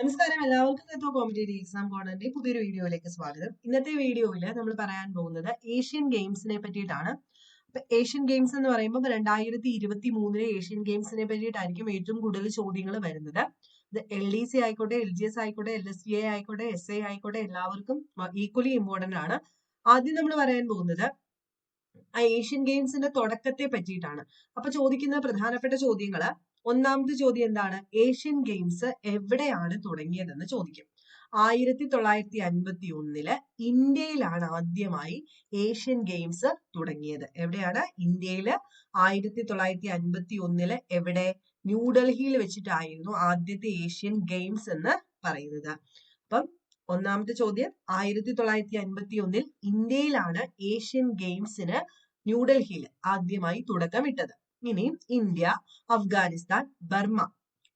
നമസ്കാരം. എല്ലാവർക്കും തത്വ competitive exam കോർണറിന്റെ പുതിയൊരു വീഡിയോയിലേക്ക് സ്വാഗതം. ഇന്നത്തെ വീഡിയോയിൽ നമ്മൾ പറയാൻ പോകുന്നത് ഏഷ്യൻ ഗെയിംസിനെ പറ്റിയിട്ടാണ്. അപ്പൊ ഏഷ്യൻ ഗെയിംസ് എന്ന് പറയുമ്പോൾ രണ്ടായിരത്തി ഇരുപത്തി മൂന്നിലെ ഏഷ്യൻ ഗെയിംസിനെ പറ്റിയിട്ടായിരിക്കും ഏറ്റവും കൂടുതൽ ചോദ്യങ്ങൾ വരുന്നത്. ഇത് എൽ ഡി സി ആയിക്കോട്ടെ എൽ ജി എസ് ആയിക്കോട്ടെ എൽ എസ് ബി ഐ ആയിക്കോട്ടെ എസ് ഐ ആയിക്കോട്ടെ എല്ലാവർക്കും ഈക്വലി ഇമ്പോർട്ടന്റ് ആണ്. ആദ്യം നമ്മൾ പറയാൻ പോകുന്നത് ആ ഏഷ്യൻ ഗെയിംസിന്റെ തുടക്കത്തെ പറ്റിയിട്ടാണ്. അപ്പൊ ചോദിക്കുന്ന പ്രധാനപ്പെട്ട ചോദ്യങ്ങൾ ഒന്നാമത്തെ ചോദ്യം എന്താണ്? ഏഷ്യൻ ഗെയിംസ് എവിടെയാണ് തുടങ്ങിയതെന്ന് ചോദിക്കും. ആയിരത്തി തൊള്ളായിരത്തി അൻപത്തി ഒന്നിൽ ഇന്ത്യയിലാണ് ആദ്യമായി ഏഷ്യൻ ഗെയിംസ് തുടങ്ങിയത്. എവിടെയാണ്? ഇന്ത്യയിൽ. ആയിരത്തി തൊള്ളായിരത്തി അൻപത്തി ഒന്നിൽ എവിടെ ന്യൂഡൽഹിയിൽ വെച്ചിട്ടായിരുന്നു ആദ്യത്തെ ഏഷ്യൻ ഗെയിംസ് എന്ന് പറയുന്നത്. അപ്പം ഒന്നാമത്തെ ചോദ്യം ആയിരത്തി തൊള്ളായിരത്തി അൻപത്തി ഒന്നിൽ ഇന്ത്യയിലാണ് ഏഷ്യൻ ഗെയിംസിന് ന്യൂഡൽഹിയിൽ ആദ്യമായി തുടക്കമിട്ടത്. ഇനി India Afghanistan Burma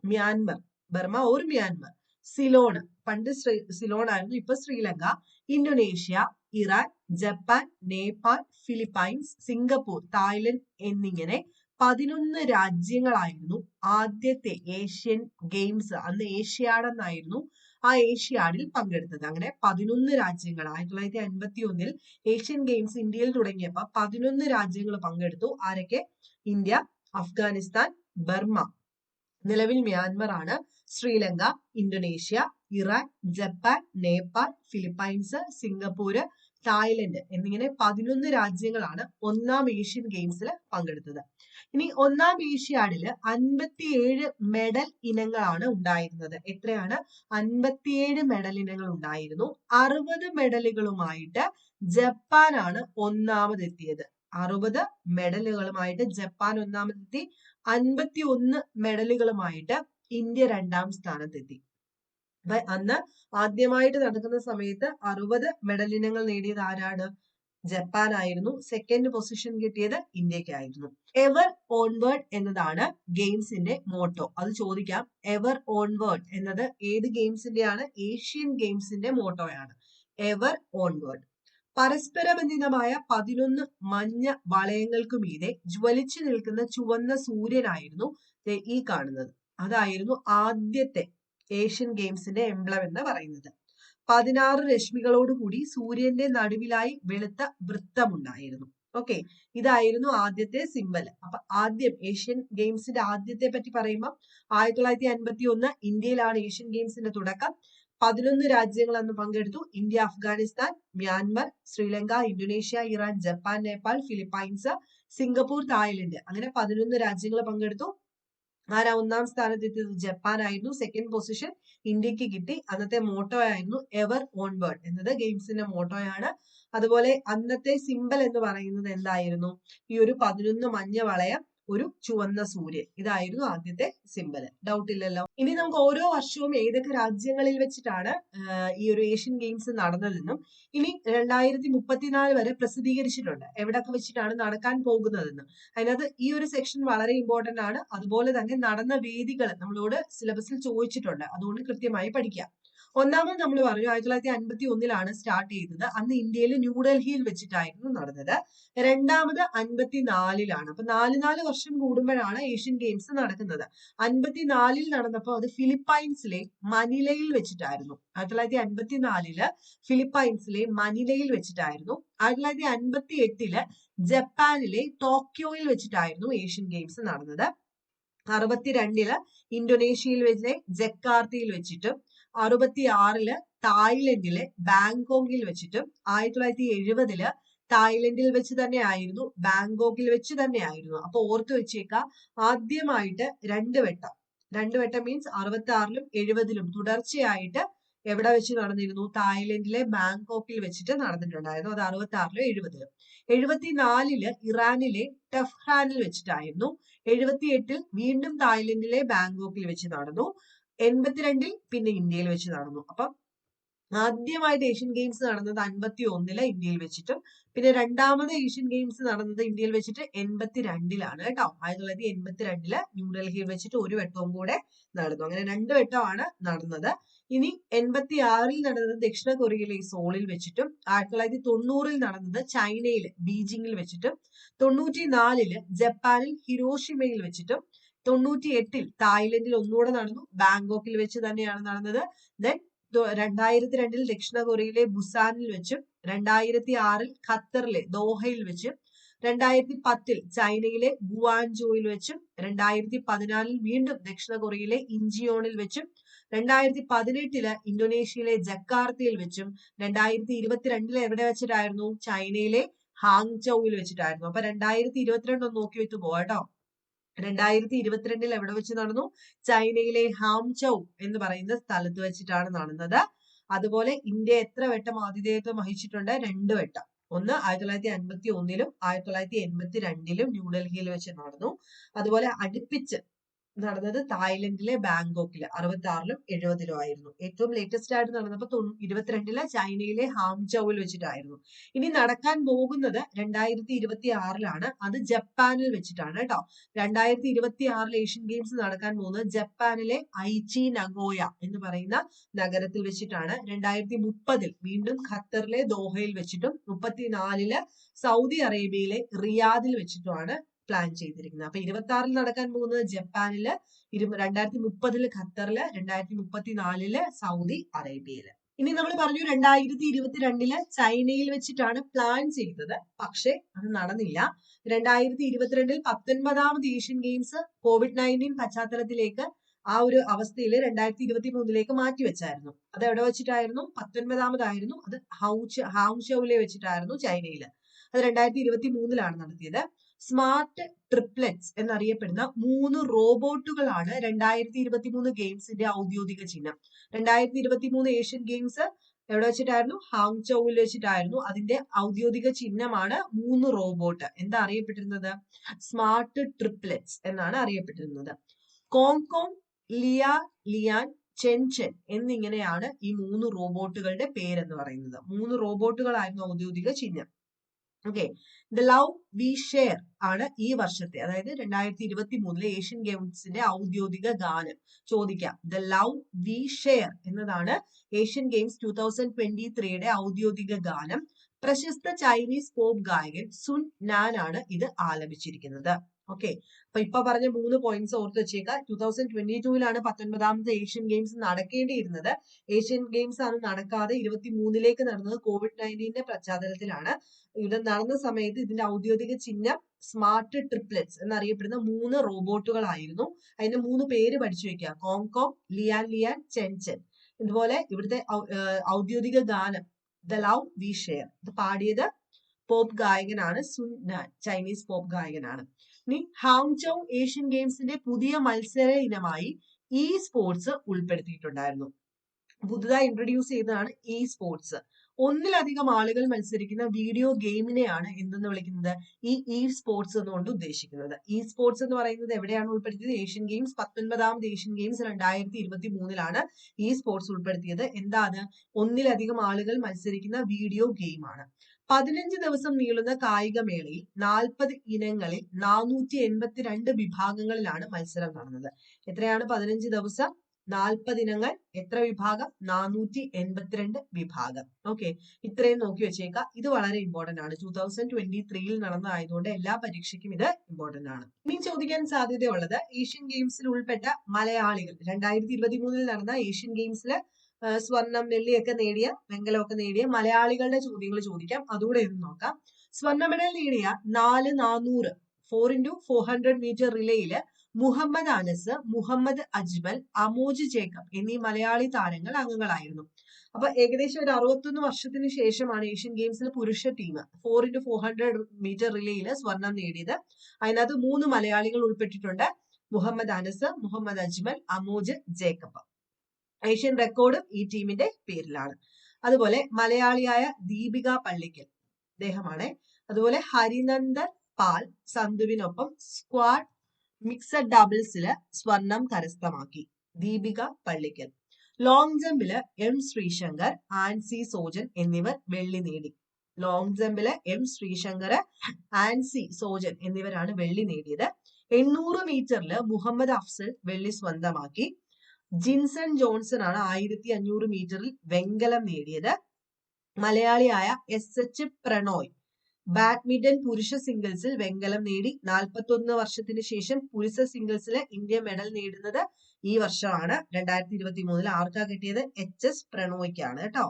Myanmar Burma or Myanmar Ceylon പണ്ട് ശ്രീ സിലോൺ ആയിരുന്നു ഇപ്പൊ Sri Lanka Indonesia Iran Japan Nepal Philippines Singapore Thailand എന്നിങ്ങനെ പതിനൊന്ന് രാജ്യങ്ങളായിരുന്നു ആദ്യത്തെ ഏഷ്യൻ ഗെയിംസ് അന്ന് ഏഷ്യാഡ് എന്നായിരുന്നു ആ ഏഷ്യാഡിൽ പങ്കെടുത്തത്. അങ്ങനെ പതിനൊന്ന് രാജ്യങ്ങൾ ആയിരത്തി തൊള്ളായിരത്തി അൻപത്തി ഒന്നിൽ ഏഷ്യൻ ഗെയിംസ് ഇന്ത്യയിൽ തുടങ്ങിയപ്പോ പതിനൊന്ന് രാജ്യങ്ങൾ പങ്കെടുത്തു. ആരൊക്കെ? ഇന്ത്യ അഫ്ഗാനിസ്ഥാൻ ബർമ നിലവിൽ മ്യാൻമർ ആണ് Sri Lanka Indonesia Iran Japan Nepal Philippines Singapore Thailand എന്നിങ്ങനെ പതിനൊന്ന് രാജ്യങ്ങളാണ് ഒന്നാം ഏഷ്യൻ ഗെയിംസിൽ പങ്കെടുത്തത്. ഇനി ഒന്നാം ഏഷ്യാഡിൽ അൻപത്തിയേഴ് മെഡൽ ഇനങ്ങളാണ് ഉണ്ടായിരുന്നത്. എത്രയാണ്? അൻപത്തിയേഴ് മെഡൽ ഇനങ്ങൾ ഉണ്ടായിരുന്നു. അറുപത് മെഡലുകളുമായിട്ട് ജപ്പാനാണ് ഒന്നാമതെത്തിയത്. അറുപത് മെഡലുകളുമായിട്ട് ജപ്പാൻ ഒന്നാമതെത്തി. അൻപത്തി ഒന്ന് മെഡലുകളുമായിട്ട് ഇന്ത്യ രണ്ടാം സ്ഥാനത്തെത്തി. അന്ന് ആദ്യമായിട്ട് നടക്കുന്ന സമയത്ത് അറുപത് മെഡൽ ഇനങ്ങൾ നേടിയത് ആരാണ്? ജപ്പാൻ ആയിരുന്നു സെക്കൻഡ് പൊസിഷൻ കിട്ടിയത് ഇന്ത്യക്കായിരുന്നു. എവർ ഓൺവേർഡ് എന്നതാണ് ഗെയിംസിന്റെ മോട്ടോ അത് ചോദിക്കാം എവർ ഓൺവേർഡ് എന്നത് ഏത് ഗെയിംസിന്റെയാണ് ഏഷ്യൻ ഗെയിംസിന്റെ മോട്ടോയാണ് എവർ ഓൺവേർഡ് പരസ്പരബന്ധിതമായ പതിനൊന്ന് മഞ്ഞ വളയങ്ങൾക്കു മീതെ ജ്വലിച്ചു നിൽക്കുന്ന ചുവന്ന സൂര്യനായിരുന്നു ഈ കാണുന്നത്. അതായിരുന്നു ആദ്യത്തെ ഏഷ്യൻ ഗെയിംസിന്റെ എംബ്ലം എന്ന് പറയുന്നത്. പതിനാറ് രശ്മികളോടുകൂടി സൂര്യന്റെ നടുവിലായി വെളുത്ത വൃത്തമുണ്ടായിരുന്നു. ഓക്കെ ഇതായിരുന്നു ആദ്യത്തെ സിമ്പൽ അപ്പൊ ആദ്യം ഏഷ്യൻ ഗെയിംസിന്റെ ആദ്യത്തെ പറ്റി പറയുമ്പോൾ ആയിരത്തി തൊള്ളായിരത്തി അൻപത്തി ഒന്ന് ഇന്ത്യയിലാണ് ഏഷ്യൻ ഗെയിംസിന്റെ തുടക്കം. പതിനൊന്ന് രാജ്യങ്ങൾ അന്ന് പങ്കെടുത്തു. India Afghanistan Myanmar Sri Lanka Indonesia Iran Japan Nepal Philippines Singapore Thailand. അങ്ങനെ പതിനൊന്ന് രാജ്യങ്ങൾ പങ്കെടുത്തു. ആരാ ഒന്നാം സ്ഥാനത്ത് എത്തിയത് ജപ്പാൻ ആയിരുന്നു. സെക്കൻഡ് പൊസിഷൻ ഇന്ത്യയ്ക്ക് കിട്ടി. അന്നത്തെ മോട്ടോ ആയിരുന്നു എവർ ഓൺവേർഡ് എന്നത് ഗെയിംസിന്റെ മോട്ടോയാണ് അതുപോലെ അന്നത്തെ സിമ്പൽ എന്ന് പറയുന്നത് എന്തായിരുന്നു? ഈ ഒരു പതിനൊന്ന് മഞ്ഞ വളയം ഒരു ചുവന്ന സൂര്യൻ. ഇതായിരുന്നു ആദ്യത്തെ സിമ്പൽ. ഡൗട്ട് ഇല്ലല്ലോ. ഇനി നമുക്ക് ഓരോ വർഷവും ഏതൊക്കെ രാജ്യങ്ങളിൽ വെച്ചിട്ടാണ് ഈ ഒരു ഏഷ്യൻ ഗെയിംസ് നടന്നതെന്നും ഇനി രണ്ടായിരത്തി മുപ്പത്തിനാല് വരെ പ്രസിദ്ധീകരിച്ചിട്ടുണ്ട്. എവിടൊക്കെ വെച്ചിട്ടാണ് നടക്കാൻ പോകുന്നതെന്നും. അതിനകത്ത് ഈ ഒരു സെക്ഷൻ വളരെ ഇമ്പോർട്ടന്റ് ആണ്. അതുപോലെ തന്നെ നടന്ന വേദികൾ നമ്മളോട് സിലബസിൽ ചോദിച്ചിട്ടുണ്ട്. അതുകൊണ്ട് കൃത്യമായി പഠിക്കാം. ഒന്നാമത് നമ്മൾ പറഞ്ഞു ആയിരത്തി തൊള്ളായിരത്തി അൻപത്തി ഒന്നിലാണ് സ്റ്റാർട്ട് ചെയ്തത്. അന്ന് ഇന്ത്യയിൽ ന്യൂഡൽഹിയിൽ വെച്ചിട്ടായിരുന്നു നടന്നത്. രണ്ടാമത് അൻപത്തി നാലിലാണ് അപ്പൊ നാല് നാല് വർഷം കൂടുമ്പോഴാണ് ഏഷ്യൻ ഗെയിംസ് നടക്കുന്നത്. അൻപത്തി നാലിൽ നടന്നപ്പോൾ അത് ഫിലിപ്പൈൻസിലെ മനിലയിൽ വെച്ചിട്ടായിരുന്നു. ആയിരത്തി തൊള്ളായിരത്തി അൻപത്തി നാലിൽ ഫിലിപ്പൈൻസിലെ മനിലയിൽ വെച്ചിട്ടായിരുന്നു. ആയിരത്തി തൊള്ളായിരത്തി അൻപത്തി എട്ടിൽ ജപ്പാനിലെ ടോക്കിയോയിൽ വെച്ചിട്ടായിരുന്നു ഏഷ്യൻ ഗെയിംസ് നടന്നത്. അറുപത്തിരണ്ടിൽ ഇന്തോനേഷ്യയിൽ വെച്ച് ജക്കാർത്തയിൽ വെച്ചിട്ടും അറുപത്തി ആറിൽ തായ്ലൻഡിലെ ബാങ്കോക്കിൽ വെച്ചിട്ടും ആയിരത്തി തൊള്ളായിരത്തി എഴുപതിൽ തായ്ലൻഡിൽ വെച്ച് തന്നെ ആയിരുന്നു ബാങ്കോക്കിൽ വെച്ച് തന്നെ ആയിരുന്നു. അപ്പൊ ഓർത്തു വെച്ചേക്ക ആദ്യമായിട്ട് രണ്ട് വട്ടം. രണ്ട് വട്ടം മീൻസ് അറുപത്തി ആറിലും എഴുപതിലും തുടർച്ചയായിട്ട് എവിടെ വെച്ച് നടന്നിരുന്നു? തായ്ലൻഡിലെ ബാങ്കോക്കിൽ വെച്ചിട്ട് നടന്നിട്ടുണ്ടായിരുന്നു. അത് അറുപത്തി ആറിലും എഴുപതിലും. എഴുപത്തിനാലിൽ ഇറാനിലെ ടെഫ്ഹാനിൽ വെച്ചിട്ടായിരുന്നു. എഴുപത്തി എട്ടിൽ വീണ്ടും തായ്ലൻഡിലെ ബാങ്കോക്കിൽ വെച്ച് നടന്നു. എൺപത്തിരണ്ടിൽ പിന്നെ ഇന്ത്യയിൽ വെച്ച് നടന്നു. അപ്പം ആദ്യമായിട്ട് ഏഷ്യൻ ഗെയിംസ് നടന്നത് അൻപത്തി ഒന്നിൽ ഇന്ത്യയിൽ വെച്ചിട്ടും പിന്നെ രണ്ടാമത് ഏഷ്യൻ ഗെയിംസ് നടന്നത് ഇന്ത്യയിൽ വെച്ചിട്ട് എൺപത്തി രണ്ടിലാണ് കേട്ടോ. ആയിരത്തി തൊള്ളായിരത്തി എൺപത്തി രണ്ടിൽ ന്യൂഡൽഹിയിൽ വെച്ചിട്ട് ഒരു വട്ടവും കൂടെ നടന്നു. അങ്ങനെ രണ്ട് വട്ടമാണ് നടന്നത്. ഇനി എൺപത്തി ആറിൽ നടന്നത് ദക്ഷിണ കൊറിയയിലെ സോളിൽ വെച്ചിട്ടും ആയിരത്തി തൊള്ളായിരത്തി തൊണ്ണൂറിൽ നടന്നത് ചൈനയിൽ ബീജിംഗിൽ വെച്ചിട്ടും തൊണ്ണൂറ്റി നാലിൽ ജപ്പാനിൽ ഹിരോഷിമയിൽ വെച്ചിട്ടും തൊണ്ണൂറ്റി എട്ടിൽ തായ്ലൻഡിൽ ഒന്നുകൂടെ നടന്നു. ബാങ്കോക്കിൽ വെച്ച് തന്നെയാണ് നടന്നത്. ദെൻ രണ്ടായിരത്തി രണ്ടിൽ ദക്ഷിണ കൊറിയയിലെ ബുസാനിൽ വെച്ചും രണ്ടായിരത്തി ആറിൽ ഖത്തറിലെ ദോഹയിൽ വെച്ചും രണ്ടായിരത്തി പത്തിൽ ചൈനയിലെ ഗുവാൻജോയിൽ വെച്ചും രണ്ടായിരത്തി പതിനാലിൽ വീണ്ടും ദക്ഷിണ കൊറിയയിലെ ഇഞ്ചിയോണിൽ വെച്ചും രണ്ടായിരത്തി പതിനെട്ടിൽ ഇന്തോനേഷ്യയിലെ ജക്കാർത്തയിൽ വെച്ചും രണ്ടായിരത്തി ഇരുപത്തിരണ്ടിൽ എവിടെ വെച്ചിട്ടായിരുന്നു? ചൈനയിലെ ഹാങ്ചൌവിൽ വെച്ചിട്ടായിരുന്നു. അപ്പൊ രണ്ടായിരത്തി ഇരുപത്തിരണ്ട് ഒന്ന് നോക്കി വെച്ച് പോവാട്ടോ. രണ്ടായിരത്തി ഇരുപത്തിരണ്ടിൽ എവിടെ വെച്ച് നടന്നു? ചൈനയിലെ ഹാംചൌ എന്ന് പറയുന്ന സ്ഥലത്ത് വെച്ചിട്ടാണ് നടന്നത്. അതുപോലെ ഇന്ത്യ എത്ര വട്ടം ആതിഥേയത്വം വഹിച്ചിട്ടുണ്ട്? രണ്ട് വട്ടം. ഒന്ന് ആയിരത്തി തൊള്ളായിരത്തി അൻപത്തി ഒന്നിലും ആയിരത്തി തൊള്ളായിരത്തി എൺപത്തി രണ്ടിലും ന്യൂഡൽഹിയിൽ വെച്ച് നടന്നു. അതുപോലെ അടുപ്പിച്ച് നടന്നത് തായ്ലൻഡിലെ ബാങ്കോക്കിൽ അറുപത്തി ആറിലും എഴുപതിലും ആയിരുന്നു. ഏറ്റവും ലേറ്റസ്റ്റ് ആയിട്ട് നടന്നപ്പോൾ ഇരുപത്തിരണ്ടിൽ ചൈനയിലെ ഹാംചൌവിൽ വെച്ചിട്ടായിരുന്നു. ഇനി നടക്കാൻ പോകുന്നത് രണ്ടായിരത്തി ഇരുപത്തി ആറിലാണ് അത് ജപ്പാനിൽ വെച്ചിട്ടാണ് കേട്ടോ. രണ്ടായിരത്തി ഇരുപത്തി ആറിൽ ഏഷ്യൻ ഗെയിംസ് നടക്കാൻ പോകുന്നത് ജപ്പാനിലെ ഐച്ചി നഗോയ എന്ന് പറയുന്ന നഗരത്തിൽ വെച്ചിട്ടാണ്. രണ്ടായിരത്തി മുപ്പതിൽ വീണ്ടും ഖത്തറിലെ ദോഹയിൽ വെച്ചിട്ടും മുപ്പത്തിനാലിൽ സൗദി അറേബ്യയിലെ റിയാദിൽ വെച്ചിട്ടുമാണ് പ്ലാൻ ചെയ്തിരിക്കുന്നത്. അപ്പൊ ഇരുപത്തി ആറിൽ നടക്കാൻ പോകുന്നത് ജപ്പാനിൽ ഇരു രണ്ടായിരത്തി മുപ്പതിൽ ഖത്തറിൽ രണ്ടായിരത്തി മുപ്പത്തിനാലിൽ സൗദി അറേബ്യയിൽ. ഇനി നമ്മൾ പറഞ്ഞു രണ്ടായിരത്തി ഇരുപത്തിരണ്ടിൽ ചൈനയിൽ വെച്ചിട്ടാണ് പ്ലാൻ ചെയ്തത്. പക്ഷേ അത് നടന്നില്ല. രണ്ടായിരത്തി ഇരുപത്തിരണ്ടിൽ പത്തൊൻപതാമത് ഏഷ്യൻ ഗെയിംസ് കോവിഡ് നയന്റീൻ പശ്ചാത്തലത്തിലേക്ക് ആ ഒരു അവസ്ഥയിൽ രണ്ടായിരത്തി ഇരുപത്തി മൂന്നിലേക്ക് മാറ്റിവെച്ചായിരുന്നു അത് എവിടെ വെച്ചിട്ടായിരുന്നു? പത്തൊൻപതാമതായിരുന്നു. അത് ഹൗച്ച് ഹൗഷൌലെ വെച്ചിട്ടായിരുന്നു ചൈനയിൽ അത് രണ്ടായിരത്തി ഇരുപത്തി മൂന്നിലാണ് നടത്തിയത്. സ്മാർട്ട് ട്രിപ്ലെറ്റ്സ് എന്നറിയപ്പെടുന്ന മൂന്ന് റോബോട്ടുകളാണ് രണ്ടായിരത്തി ഇരുപത്തി മൂന്ന് ഗെയിംസിന്റെ ഔദ്യോഗിക ചിഹ്നം. രണ്ടായിരത്തി ഇരുപത്തി മൂന്ന് ഏഷ്യൻ ഗെയിംസ് എവിടെ വെച്ചിട്ടായിരുന്നു? ഹാങ്ചൌവിൽ വെച്ചിട്ടായിരുന്നു. അതിന്റെ ഔദ്യോഗിക ചിഹ്നമാണ് മൂന്ന് റോബോട്ട്. എന്താ അറിയപ്പെട്ടിരുന്നത്? സ്മാർട്ട് ട്രിപ്ലെറ്റ്സ് എന്നാണ് അറിയപ്പെട്ടിരുന്നത്. കോങ്കോങ് ലിയ ലിയാൻ ചെൻചെൻ എന്നിങ്ങനെയാണ് ഈ മൂന്ന് റോബോട്ടുകളുടെ പേരെന്ന് പറയുന്നത്. മൂന്ന് റോബോട്ടുകളായിരുന്നു ഔദ്യോഗിക ചിഹ്നം. Okay the love we share ആണ് ഈ വർഷത്തെ അതായത് രണ്ടായിരത്തി ഇരുപത്തി മൂന്നിലെ ഏഷ്യൻ ഗെയിംസിന്റെ ഔദ്യോഗിക ഗാനം. ചോദിക്കാം. ദ ലവ് വി ഷെയർ എന്നതാണ് Asian Games two thousand twenty ത്രീയുടെ ഔദ്യോഗിക ഗാനം. പ്രശസ്ത ചൈനീസ് പോപ്പ് ഗായകൻ സുൻ നാൻ ആണ് ഇത് ആലപിച്ചിരിക്കുന്നത്. ഓക്കെ അപ്പൊ ഇപ്പൊ പറഞ്ഞ മൂന്ന് പോയിന്റ്സ് ഓർത്ത് വെച്ചേക്കാം. ടൂ തൗസൻഡ് ട്വന്റി ടൂവിലാണ് പത്തൊൻപതാമത്തെ ഏഷ്യൻ ഗെയിംസ് നടക്കേണ്ടിയിരുന്നത്. ഏഷ്യൻ ഗെയിംസ് ആണ് നടക്കാതെ ഇരുപത്തി മൂന്നിലേക്ക് നടന്നത് കോവിഡ് നയന്റീന്റെ പശ്ചാത്തലത്തിലാണ്. ഇവിടെ നടന്ന സമയത്ത് ഇതിന്റെ ഔദ്യോഗിക ചിഹ്നം സ്മാർട്ട് ട്രിപ്ലെറ്റ്സ് എന്നറിയപ്പെടുന്ന മൂന്ന് റോബോട്ടുകളായിരുന്നു അതിന്റെ മൂന്ന് പേര് പഠിച്ചു വെക്കുക കോങ്കോങ് ലിയാൻ ലിയാൻ ചെൻചെൻ ഇതുപോലെ ഇവിടുത്തെ ഔദ്യോഗിക ഗാനം ദ ലവ് വി ഷെയർ ഇത് പാടിയത് പോപ്പ് ഗായകനാണ് സുൻ നാൻ ചൈനീസ് പോപ്പ് ഗായകനാണ്. ഇനി ഹാങ്ചോങ് ഏഷ്യൻ ഗെയിംസിന്റെ പുതിയ മത്സര ഇനമായി ഇ സ്പോർട്സ് ഉൾപ്പെടുത്തിയിട്ടുണ്ടായിരുന്നു. പുതുതായി ഇൻട്രൊഡ്യൂസ് ചെയ്തതാണ് ഇ സ്പോർട്സ് ഒന്നിലധികം ആളുകൾ മത്സരിക്കുന്ന വീഡിയോ ഗെയിമിനെയാണ് എന്തെന്ന് വിളിക്കുന്നത്? ഈ ഇ സ്പോർട്സ് എന്നുകൊണ്ട് ഉദ്ദേശിക്കുന്നത്. ഇ സ്പോർട്സ് എന്ന് പറയുന്നത് എവിടെയാണ് ഉൾപ്പെടുത്തിയത്? ഏഷ്യൻ ഗെയിംസ് പത്തൊൻപതാമത് ഏഷ്യൻ ഗെയിംസ് രണ്ടായിരത്തി ഇരുപത്തി മൂന്നിലാണ് ഇ സ്പോർട്സ് ഉൾപ്പെടുത്തിയത് എന്താണ് ഒന്നിലധികം ആളുകൾ മത്സരിക്കുന്ന വീഡിയോ ഗെയിമാണ് പതിനഞ്ച് ദിവസം നീളുന്ന കായികമേളയിൽ നാൽപ്പത് ഇനങ്ങളിൽ നാനൂറ്റി എൺപത്തിരണ്ട് വിഭാഗങ്ങളിലാണ് മത്സരം നടന്നത്. എത്രയാണ് പതിനഞ്ച് ദിവസം? നാൽപ്പത് ഇനങ്ങൾ. എത്ര വിഭാഗം? നാനൂറ്റി എൺപത്തിരണ്ട് വിഭാഗം. ഓക്കെ. ഇത്രയും നോക്കി വെച്ചേക്കാം. ഇത് വളരെ ഇമ്പോർട്ടന്റ് ആണ്. ടൂ തൗസൻഡ് ട്വന്റി ത്രീയിൽ നടന്നതായതുകൊണ്ട് എല്ലാ പരീക്ഷയ്ക്കും ഇത് ഇമ്പോർട്ടന്റ് ആണ്. ഇനി ചോദിക്കാൻ സാധ്യതയുള്ളത് ഏഷ്യൻ ഗെയിംസിൽ ഉൾപ്പെട്ട മലയാളികൾ. രണ്ടായിരത്തി ഇരുപത്തി മൂന്നിൽ നടന്ന ഏഷ്യൻ ഗെയിംസിൽ സ്വർണം വെള്ളിയൊക്കെ നേടിയ വെങ്കലമൊക്കെ നേടിയ മലയാളികളുടെ ചോദ്യങ്ങൾ ചോദിക്കാം. അതുകൂടെ ഒന്ന് നോക്കാം. സ്വർണ മെഡൽ നേടിയ നാല് നാനൂറ് four into four hundred metre റിലേയിൽ Muhammad Anas Muhammad Ajmal Amoj Jacob എന്നീ മലയാളി താരങ്ങൾ അംഗങ്ങളായിരുന്നു. അപ്പൊ ഏകദേശം ഒരു അറുപത്തൊന്ന് വർഷത്തിന് ശേഷമാണ് ഏഷ്യൻ ഗെയിംസിൽ പുരുഷ team four into four hundred metre റിലേയിൽ സ്വർണം നേടിയത്. അതിനകത്ത് മൂന്ന് മലയാളികൾ ഉൾപ്പെട്ടിട്ടുണ്ട്. മുഹമ്മദ് അനസ് മുഹമ്മദ് അജ്മൽ അമോജ് ജേക്കബ്. ഏഷ്യൻ റെക്കോർഡും ഈ ടീമിന്റെ പേരിലാണ്. അതുപോലെ മലയാളിയായ ദീപിക പള്ളിക്കൽ അദ്ദേഹമാണ് അതുപോലെ ഹരിനന്ദൻ പാൽ സന്ധുവിനൊപ്പം സ്ക്വാഡ് മിക്സഡ് ഡബിൾസിൽ സ്വർണം കരസ്ഥമാക്കി ദീപിക പള്ളിക്കൽ. ലോങ് ജമ്പിൽ എം ശ്രീശങ്കർ ആൻസി സോജൻ എന്നിവർ വെള്ളി നേടി. ലോങ് ജമ്പിൽ എം ശ്രീശങ്കർ ആൻസി സോജൻ എന്നിവരാണ് വെള്ളി നേടിയത്. എണ്ണൂറ് മീറ്ററിൽ മുഹമ്മദ് അഫ്സൽ വെള്ളി സ്വന്തമാക്കി. ജിൻസൺ ജോൺസൺ ആണ് ആയിരത്തി അഞ്ഞൂറ് മീറ്ററിൽ വെങ്കലം നേടിയത്. മലയാളിയായ എസ് എച്ച് പ്രണോയ് ബാഡ്മിന്റൺ പുരുഷ സിംഗിൾസിൽ വെങ്കലം നേടി. നാൽപ്പത്തൊന്ന് വർഷത്തിന് ശേഷം പുരുഷ സിംഗിൾസിലെ ഇന്ത്യ മെഡൽ നേടുന്നത് ഈ വർഷമാണ്. രണ്ടായിരത്തി ഇരുപത്തി മൂന്നിൽ ആർക്കാ കിട്ടിയത്? എച്ച് എസ് പ്രണോയ്ക്കാണ് കേട്ടോ.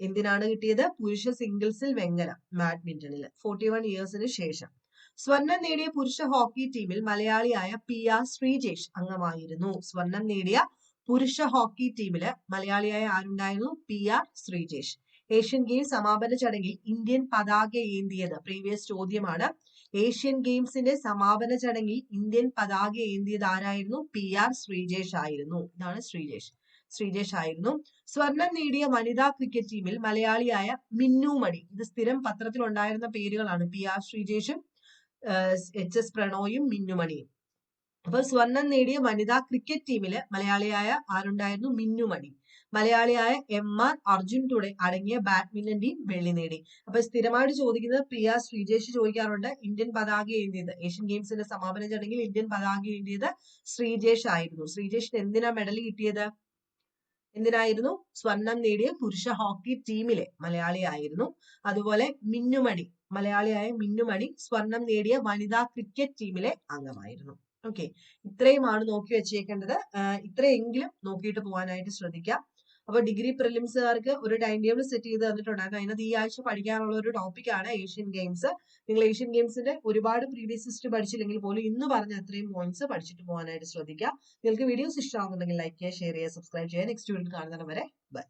എന്തിനാണ് കിട്ടിയത്? പുരുഷ സിംഗിൾസിൽ വെങ്കലം ബാഡ്മിന്റണിൽ ഫോർട്ടി വൺ ഇയേഴ്സിന് ശേഷം. സ്വർണം നേടിയ പുരുഷ ഹോക്കി ടീമിൽ മലയാളിയായ പി ആർ ശ്രീജേഷ് അംഗമായിരുന്നു. സ്വർണം നേടിയ പുരുഷ ഹോക്കി ടീമിൽ മലയാളിയായ ആരുണ്ടായിരുന്നു? P R Sreejesh. Asian Games സമാപന ചടങ്ങിൽ ഇന്ത്യൻ പതാക ഏന്തിയത് പ്രീവിയസ് ചോദ്യമാണ്. ഏഷ്യൻ ഗെയിംസിന്റെ സമാപന ചടങ്ങിൽ ഇന്ത്യൻ പതാക ഏന്തിയത് ആരായിരുന്നു? പി ആർ ശ്രീജേഷ് ആയിരുന്നു. ഇതാണ് ശ്രീജേഷ്. ശ്രീജേഷ് ആയിരുന്നു. സ്വർണം നേടിയ വനിതാ ക്രിക്കറ്റ് ടീമിൽ മലയാളിയായ മിന്നു മണി. ഇത് സ്ഥിരം പത്രത്തിൽ ഉണ്ടായിരുന്ന പേരുകളാണ് പി ആർ ശ്രീജേഷും എച്ച് എസ് പ്രണോയും മിന്നുമണിയും അപ്പൊ സ്വർണം നേടിയ വനിതാ ക്രിക്കറ്റ് ടീമിൽ മലയാളിയായ ആരുണ്ടായിരുന്നു? മിന്നുമണി മലയാളിയായ എം ആർ അർജുൻ തുട അടങ്ങിയ ബാഡ്മിന്റൺ ടീം വെള്ളി നേടി. അപ്പൊ സ്ഥിരമായിട്ട് ചോദിക്കുന്നത് പ്രിയ ശ്രീജേഷ് ചോദിക്കാറുണ്ട്. ഇന്ത്യൻ പതാക ഏന്തിയത്? ഏഷ്യൻ ഗെയിംസിന്റെ സമാപന ചടങ്ങിൽ ഇന്ത്യൻ പതാക ഏന്തിയത് ശ്രീജേഷ് ആയിരുന്നു. ശ്രീജേഷിന് എന്തിനാ മെഡൽ കിട്ടിയത്? എന്തിനായിരുന്നു? സ്വർണം നേടിയ പുരുഷ ഹോക്കി ടീമിലെ മലയാളിയായിരുന്നു. അതുപോലെ മിന്നുമണി മലയാളിയായ മിന്നുമണി സ്വർണം നേടിയ വനിതാ ക്രിക്കറ്റ് ടീമിലെ അംഗമായിരുന്നു. ഓക്കെ ഇത്രയുമാണ് നോക്കി വെച്ചേക്കേണ്ടത്. ഇത്രയെങ്കിലും നോക്കിയിട്ട് പോകാനായിട്ട് ശ്രദ്ധിക്കാം. അപ്പൊ ഡിഗ്രി പ്രിലിംസുകാർക്ക് ഒരു ടൈം ടേബിൾ സെറ്റ് ചെയ്ത് തന്നിട്ടുണ്ടായിരുന്നു അതിനകത്ത് ഈ ആഴ്ച പഠിക്കാനുള്ള ഒരു ടോപ്പിക്കാണ് ഏഷ്യൻ ഗെയിംസ് നിങ്ങൾ ഏഷ്യൻ ഗെയിംസിന്റെ ഒരുപാട് പ്രീവിയസ് ഹിസ്റ്ററി പഠിച്ചില്ലെങ്കിൽ പോലും ഇന്ന് പറഞ്ഞ അത്രയും പോയിന്റ്സ് പഠിച്ചിട്ട് പോകാനായിട്ട് ശ്രദ്ധിക്കുക നിങ്ങൾക്ക് വീഡിയോസ് ഇഷ്ടമാകുന്നുണ്ടെങ്കിൽ ലൈക്ക് ചെയ്യുക ഷെയർ ചെയ്യുക സബ്സ്ക്രൈബ് ചെയ്യുക. നെക്സ്റ്റ് വീഡിയോ കാണുന്നവരെ ബൈ